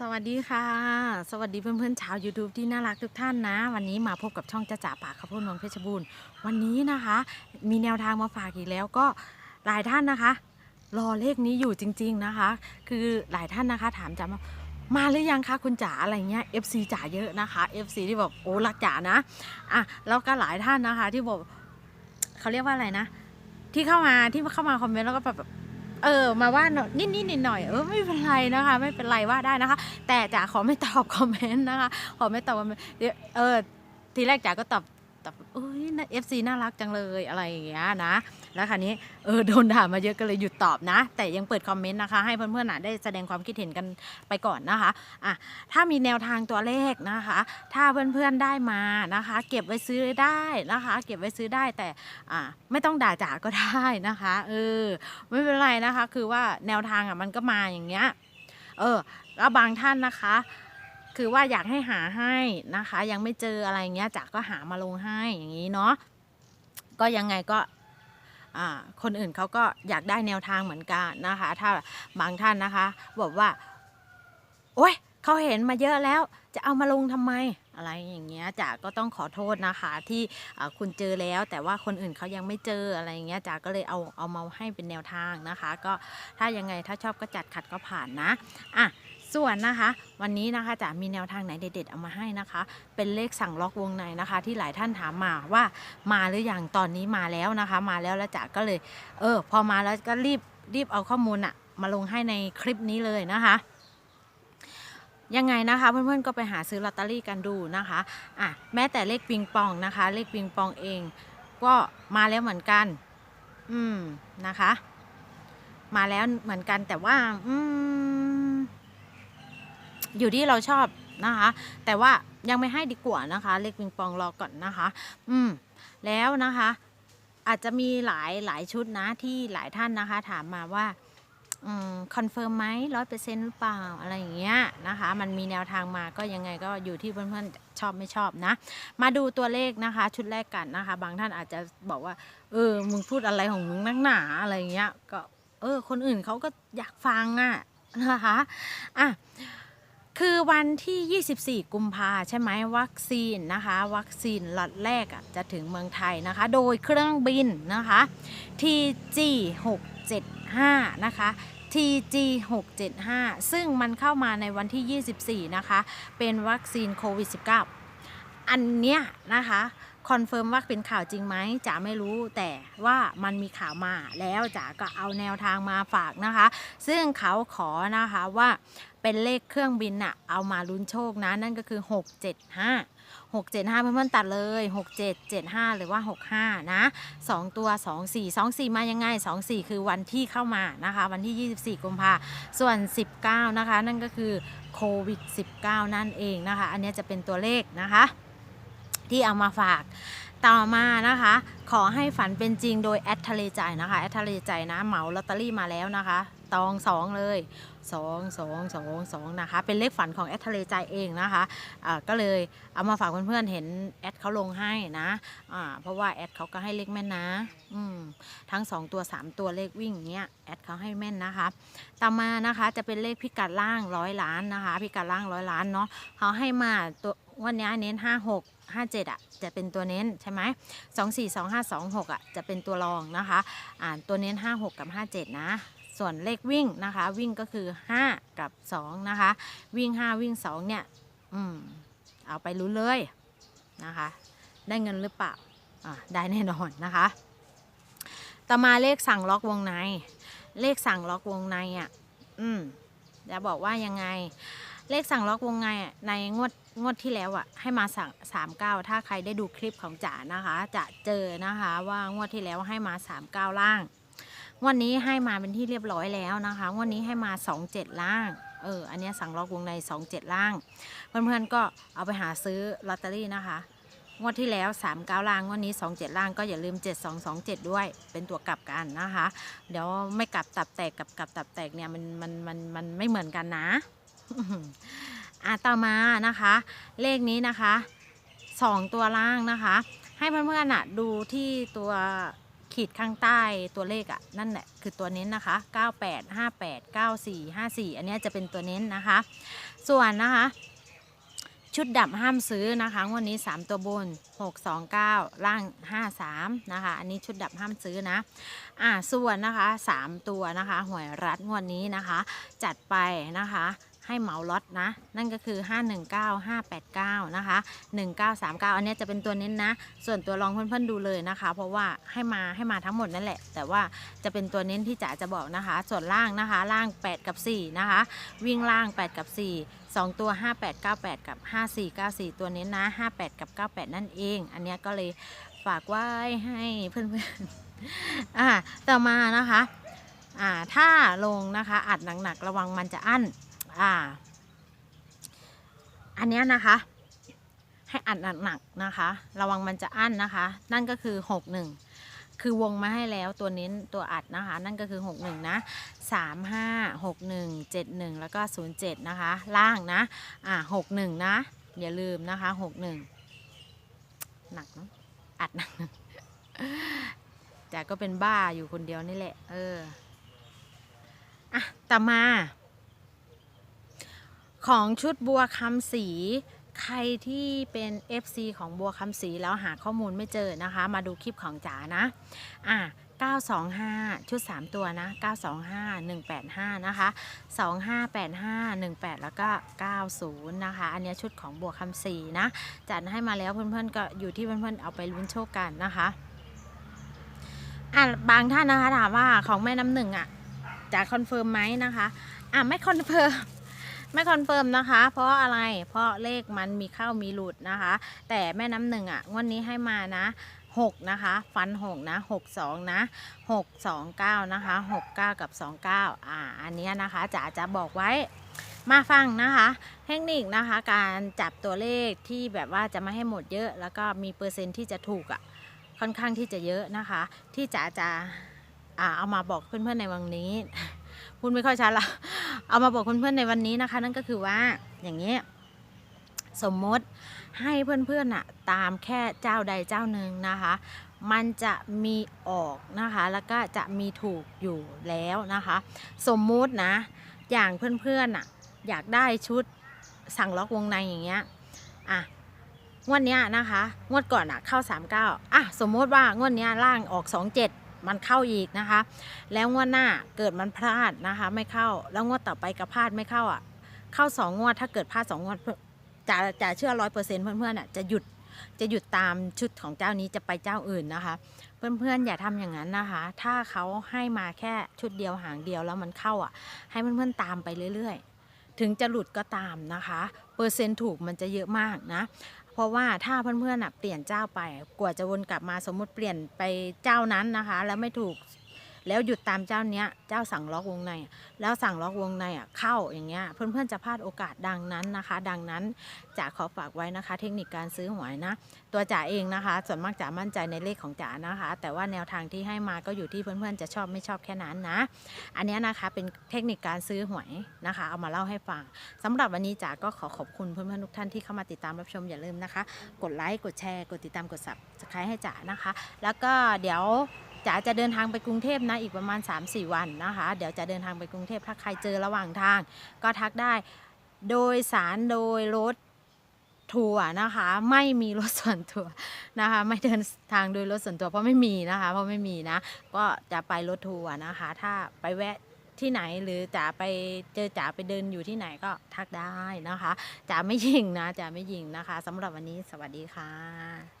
สวัสดีค่ะ สวัสดีเพื่อนๆชาว YouTube ที่น่ารักทุกท่านนะ วันนี้มาพบกับช่องจ้าจ๋าปากข้าวโพดเมืองเพชรบูรณ์วันนี้นะคะ มีแนวทางมาฝากอีกแล้วก็หลายท่านนะคะ รอเลขนี้อยู่จริง ๆนะคะ คือหลายท่านนะคะ ถามจ๋ามามาหรือยังคะคุณจ๋าอะไรเงี้ย FC จ๋าเยอะนะคะ FC ที่แบบโอ้รักจ๋านะอะแล้วก็หลายท่านนะคะ ที่บอกเขาเรียกว่าอะไรนะ ที่เข้ามาที่เข้ามาคอมเมนต์แล้วก็แบบ เออมาว่าหน่อยนิดนิดหน่อยหน่อยๆเออไม่เป็นไรนะคะ ไม่เป็นไรว่าได้นะคะ แต่จ๋าขอไม่ตอบคอมเมนต์นะคะขอไม่ตอบคอมเมนต์เดี๋ยวเออทีแรกจ๋าก็ตอบ ตอบเอ้ยเอฟซีน่ารักจังเลยอะไรอย่างเงี้ยนะ แล้วคราวนี้เออโดนด่ามาเยอะก็เลยหยุดตอบนะ แต่ยังเปิดคอมเมนต์นะคะ ให้เพื่อนๆนะได้แสดงความคิดเห็นกันไปก่อนนะคะอะถ้ามีแนวทางตัวเลขนะคะ ถ้าเพื่อนๆได้มานะคะ เก็บไว้ซื้อได้นะคะ เก็บไว้ซื้อได้แต่อะไม่ต้องด่าจ๋าก็ได้นะคะเออไม่เป็นไรนะคะ คือว่าแนวทางอะมันก็มาอย่างเงี้ยเออแล้วบางท่านนะคะ คือว่าอยากให้หาให้นะคะ ยังไม่เจออะไรเงี้ยจ๋าก็หามาลงให้อย่างนี้เนาะก็ยังไงก็คนอื่นเขาก็อยากได้แนวทางเหมือนกันนะคะ ถ้าบางท่านนะคะบอกว่า โอ๊ยเขาเห็นมาเยอะแล้ว จะเอามาลงทำไมอะไรอย่างเงี้ยจ๋าก็ต้องขอโทษนะคะ ที่คุณเจอแล้ว แต่ว่าคนอื่นเขายังไม่เจออะไรอย่างเงี้ยจ๋าก็เลยเอาเอามาให้เป็นแนวทางนะคะ ก็ถ้ายังไงถ้าชอบก็จัดขัดก็ผ่านนะอะ ส่วนนะคะ วันนี้นะคะจ๋ามีแนวทางไหนเด็ดๆเอามาให้นะคะ เป็นเลขสั่งล็อกวงในนะคะ ที่หลายท่านถามมาว่ามาหรือยังตอนนี้มาแล้วนะคะ มาแล้วแล้วจ๋าก็เลย เออ พอมาแล้วก็รีบรีบเอาข้อมูลอะมาลงให้ในคลิปนี้เลยนะคะยังไงนะคะเพื่อนๆก็ไปหาซื้อลอตเตอรี่กันดูนะคะอะแม้แต่เลขปิงปองนะคะ เลขปิงปองเอง ก็มาแล้วเหมือนกัน อืมนะคะ มาแล้วเหมือนกันแต่ว่า อืม อยู่ที่เราชอบนะคะ แต่ว่ายังไม่ให้ดีกว่านะคะ เลขปิงปองรอก่อนนะคะ อืม แล้วนะคะ อาจจะมีหลายหลายชุดนะที่หลายท่านนะคะ ถามมาว่าคอนเฟิร์มไหมร้อยเปอร์เซ็นต์หรือเปล่าอะไรอย่างเงี้ยนะคะ มันมีแนวทางมาก็ยังไงก็อยู่ที่เพื่อนๆชอบไม่ชอบนะ มาดูตัวเลขนะคะ ชุดแรกกันนะคะ บางท่านอาจจะบอกว่า เออมึงพูดอะไรของมึงนักหนาอะไรอย่างเงี้ยก็ เออ คนอื่นเขาก็อยากฟังอะนะคะอะ คือวันที่ 24 กุมภาใช่ไหมวัคซีนนะคะ วัคซีนล็อตแรกอะจะถึงเมืองไทยนะคะ โดยเครื่องบินนะคะ TG 675นะคะ TG 675ซึ่งมันเข้ามาในวันที่ 24 นะคะ เป็นวัคซีนโควิด -19 อันเนี้ยนะคะคอนเฟิร์มว่าเป็นข่าวจริงไหมจ๋าไม่รู้แต่ว่ามันมีข่าวมาแล้วจ๋าก็เอาแนวทางมาฝากนะคะ ซึ่งเขาขอนะคะว่า เป็นเลขเครื่องบินน่ะเอามาลุ้นโชคนะ นั่นก็คือ 675 675 เพื่อนๆตัดเลย 6775 หรือว่า 65 นะ 2 ตัว 24 24 มายังไง 24 คือวันที่เข้ามานะคะ วันที่ 24 กุมภาส่วน 19 นะคะ นั่นก็คือโควิด 19 นั่นเองนะคะ อันนี้จะเป็นตัวเลขนะคะ ที่เอามาฝาก ต่อมานะคะ ขอให้ฝันเป็นจริงโดยแอดทะเลใจนะคะแอดทะเลใจนะเหมาลอตเตอรี่มาแล้วนะคะ ตองสองเลยสองสองสองสองนะคะ เป็นเลขฝันของแอดทะเลใจเองนะคะอ่าก็เลยเอามาฝากเพื่อนๆเห็นแอดเขาลงให้นะอ่าเพราะว่าแอดเขาก็ให้เลขแม่นนะทั้ง 2 ตัว 3 ตัวเลขวิ่งเงี้ยแอดเขาให้แม่นนะคะต่อมานะคะจะเป็นเลขพิกัดล่างร้อยล้านนะคะ พิกัดล่างร้อยล้านเนาะเขาให้มาตัว วันนี้เน้น 5 6 5 7อะจะเป็นตัวเน้นใช่ไหม2 4 2 5 2 6อะจะเป็นตัวรองนะคะอ่าตัวเน้น 5 6 กับ 5 7 นะส่วนเลขวิ่งนะคะ วิ่งก็คือ 5 กับ 2 นะคะ วิ่ง 5 วิ่ง 2 เนี่ย อืม เอาไปรู้เลยนะคะ ได้เงินหรือเปล่าอ่าได้แน่นอนนะคะ ต่อมาเลขสั่งล็อกวงใน เลขสั่งล็อกวงในอะ อืมจะบอกว่ายังไง เลขสั่งล็อกวงในอะในงวดงวดที่แล้วอะให้มาสั่งสามเก้าถ้าใครได้ดูคลิปของจ๋านะคะ จะเจอนะคะว่างวดที่แล้วให้มาสามเก้าล่างงวดนี้ให้มาเป็นที่เรียบร้อยแล้วนะคะงวดนี้ให้มาสองเจ็ดล่างเอออันนี้สั่งล็อกวงในสองเจ็ดล่างเพื่อนๆก็เอาไปหาซื้อลอตเตอรี่นะคะงวดที่แล้ว 3 9ล่างงวดนี้ 2 7 ล่างก็อย่าลืม 7 2 2 7 ด้วย เป็นตัวกลับกันนะคะ เดี๋ยวไม่กลับตับแตกกับกลับตับแตกเนี่ยมันมันมันมันไม่เหมือนกันนะ อะต่อมานะคะ เลขนี้นะคะ2ตัวล่างนะคะ ให้เพื่อนๆอะดูที่ตัวขีดข้างใต้ตัวเลขอะนั่นแหละคือตัวเน้นนะคะ 98 58 94 54 อันนี้จะเป็นตัวเน้นนะคะ ส่วนนะคะ ชุดดับห้ามซื้อนะคะวดนี้ 3 ตัวบน 629 ล่าง 53 นะคะ อันนี้ชุดดับห้ามซื้อนะอ่าส่วนนะคะ 3 ตัวนะคะหวยรัดงวดนี้นะคะ จัดไปนะคะ ให้เหมาล็อตนะ นั่นก็คือ 519 589 นะคะ 1939 อันนี้จะเป็นตัวเน้นนะ ส่วนตัวรองเพื่อนๆดูเลยนะคะ เพราะว่าให้มาให้มาทั้งหมดนั่นแหละ แต่ว่าจะเป็นตัวเน้นที่จ๋าจะบอกนะคะ ส่วนล่างนะคะ ล่าง 8 กับ 4 นะคะ วิ่งล่าง 8 กับ 4 2 ตัว 5898 กับ 5494 ตัวเน้นนะ 58 กับ 98 นั่นเอง อันนี้ก็เลยฝากไว้ให้เพื่อนๆอ่าต่อมานะคะอ่าถ้าลงนะคะอัดหนักๆระวังมันจะอั้น อ่า อันเนี้ยนะคะ ให้อัดหนักๆนะคะ ระวังมันจะอั้นนะคะ นั่นก็คือ 61 คือวงมาให้แล้วตัวเน้นตัวอัดนะคะ นั่นก็คือ 61 นะ 35 61 71 แล้วก็ 07 นะคะ ล่างนะ อ่า 61 นะ อย่าลืมนะคะ 61 หนักเนอะอัดหนักแต่ก็เป็นบ้าอยู่คนเดียวนี่แหละ เออ อะต่อมา ของชุดบัวคำสี ใครที่เป็น FC ของบัวคำสีแล้วหาข้อมูลไม่เจอนะคะ มาดูคลิปของจ๋านะอะ925 ชุด 3 ตัวนะ 925 185 นะคะ 2585 18 แล้วก็ 90 นะคะ อันนี้ชุดของบัวคำสีนะ จัดให้มาแล้วเพื่อนๆ ก็อยู่ที่เพื่อนๆ เอาไปลุ้นโชคกันนะคะอะบางท่านนะคะถามว่าของแม่น้ำหนึ่งอะจะคอนเฟิร์มไหมนะคะ อะไม่คอนเฟิร์ม ไม่คอนเฟิร์มนะคะ เพราะอะไรเพราะเลขมันมีเข้ามีหลุดนะคะ แต่แม่น้ำหนึ่งอะงวดนี้ให้มานะหกนะคะฟันหกนะหกสองนะหกสองเก้านะคะหกเก้ากับสองเก้าอ่าอันเนี้ยนะคะจ๋าจะบอกไว้มาฟังนะคะ เทคนิคนะคะการจับตัวเลขที่แบบว่าจะไม่ให้หมดเยอะ แล้วก็มีเปอร์เซ็นต์ที่จะถูกอะค่อนข้างที่จะเยอะนะคะ ที่จ๋าจะอ่าเอามาบอกเพื่อนๆในวันนี้ พูดไม่ค่อยชัดละเอามาบอกเพื่อนๆในวันนี้นะคะ นั่นก็คือว่าอย่างนี้สมมติให้เพื่อนๆอะตามแค่เจ้าใดเจ้าหนึ่งนะคะ มันจะมีออกนะคะ แล้วก็จะมีถูกอยู่แล้วนะคะ สมมุตินะ อย่างเพื่อนๆอะอยากได้ชุดสั่งล็อกวงในอย่างเงี้ยอะงวดเนี้ยนะคะ งวดก่อนอะเข้า 39อะสมมติว่างวดเนี้ยล่างออก 27 มันเข้าอีกนะคะ แล้วงวดหน้าเกิดมันพลาดนะคะ ไม่เข้า แล้วงวดต่อไปก็พลาดไม่เข้าอะ เข้าสองงวดถ้าเกิดพลาดสองงวดจะจะเชื่อร้อยเปอร์เซ็นต์เพื่อนๆอะจะหยุดจะหยุดตามชุดของเจ้านี้จะไปเจ้าอื่นนะคะ เพื่อนๆอย่าทำอย่างนั้นนะคะ ถ้าเขาให้มาแค่ชุดเดียวหางเดียวแล้วมันเข้าอะ ให้เพื่อนๆตามไปเรื่อย ๆ ถึงจะหลุดก็ตามนะคะ เปอร์เซ็นต์ถูกมันจะเยอะมากนะ เพราะว่าถ้าเพื่อนๆเปลี่ยนเจ้าไปกว่าจะวนกลับมาสมมติเปลี่ยนไปเจ้านั้นนะคะ แล้วไม่ถูก แล้วหยุดตามเจ้าเนี้ยเจ้าสั่งล็อกวงใน แล้วสั่งล็อกวงในอะเข้าอย่างเงี้ยเพื่อนๆจะพลาดโอกาสดังนั้นนะคะ ดังนั้นจ๋าขอฝากไว้นะคะ เทคนิคการซื้อหวยนะ ตัวจ๋าเองนะคะ ส่วนมากจ๋ามั่นใจในเลขของจ๋านะคะ แต่ว่าแนวทางที่ให้มาก็อยู่ที่เพื่อนๆจะชอบไม่ชอบแค่นั้นนะ อันนี้นะคะเป็นเทคนิคการซื้อหวยนะคะ เอามาเล่าให้ฟังสำหรับวันนี้จ๋าก็ขอขอบคุณเพื่อนๆทุกท่านที่เข้ามาติดตามรับชมอย่าลืมนะคะ กดไลค์กดแชร์กดติดตามกด subscribe ให้จ๋านะคะ แล้วก็เดี๋ยว จ๋าจะเดินทางไปกรุงเทพนะอีกประมาณ 3-4 วันนะคะ เดี๋ยวจะเดินทางไปกรุงเทพถ้าใครเจอระหว่างทาง ก็ทักได้ โดยสารโดยรถทัวร์นะคะ ไม่มีรถส่วนตัวนะคะ ไม่เดินทางโดยรถส่วนตัวเพราะไม่มีนะคะ เพราะไม่มีนะ ก็จะไปรถทัวร์นะคะ ถ้าไปแวะที่ไหนหรือจ๋าไปเจอจ๋าไปเดินอยู่ที่ไหนก็ทักได้นะคะจ๋าไม่ยิงนะจ๋าไม่ยิงนะคะสำหรับวันนี้สวัสดีค่ะ